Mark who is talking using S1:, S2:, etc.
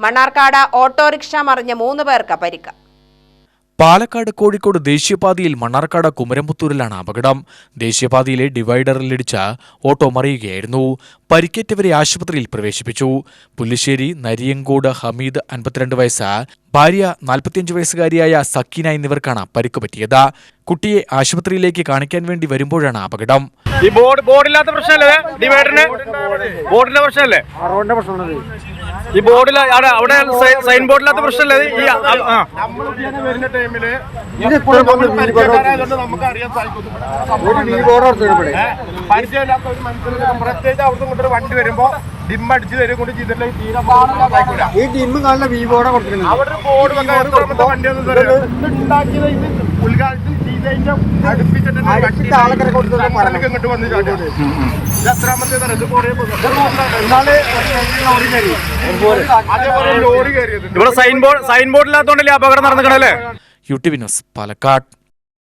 S1: Mannarkkad autorickshaw മറിഞ്ഞ് മൂന്ന് പേർക്ക് പരിക്ക്.
S2: പാലക്കാട് കോഴിക്കോട് ദേശീയപാതയിൽ മണ്ണാർക്കാട് കുമരംപുത്തൂരിലാണ് അപകടം. ദേശീയപാതയിലെ ഡിവൈഡറിലിടിച്ച ഓട്ടോ മറിയുകയായിരുന്നു. പരിക്കേറ്റവരെ ആശുപത്രിയിൽ പ്രവേശിപ്പിച്ചു. പുല്ലിശ്ശേരി നരിയങ്കോട് ഹമീദ് അൻപത്തിരണ്ട് വയസ്സ് ഭാര്യ നാൽപ്പത്തിയഞ്ച് വയസ്സുകാരിയായ സക്കീന എന്നിവർക്കാണ് പരിക്ക് പറ്റിയത് കുട്ടിയെ ആശുപത്രിയിലേക്ക് കാണിക്കാൻ വേണ്ടി വരുമ്പോഴാണ് അപകടം.
S3: ഈ ബോർഡ് ബോർഡില്ലാത്ത പ്രശ്നമല്ലേ ഡിവൈഡറിന് ബോർഡിന്റെ പ്രശ്നമല്ലേ? ഈ ബോർഡിൽ അവിടെ സൈൻ ബോർഡില്ലാത്ത പ്രശ്നമല്ലേ ഈ
S4: പരിചയമില്ലാത്ത ഒരു മനുഷ്യന് പ്രത്യേകിച്ച് അവിടുത്തെ വണ്ടി വരുമ്പോ ഡിമ്മടിച്ച് തരും കൊണ്ട് തീരെ
S5: ഈ ടിമ്മ് കാണുന്ന ബോർഡ് കൊടുത്തിട്ടുണ്ട്.
S4: അവിടെ ഒരു ബോർഡ് വെക്കാൻ ഉണ്ടാക്കിയത് ഇത് ഉദ്ഘാടനം അടുപ്പിച്ചിട്ട്. ഇങ്ങോട്ട് വന്ന്. ഇത് ഇത് കുറേ ലോറി കയറിയത്.
S3: ഇവിടെ സൈൻ ബോർഡ് സൈൻ ബോർഡില്ലാത്തോണ്ടല്ലേ അപകടം നടന്നിക്കണല്ലേ
S2: U T V news Palakkad.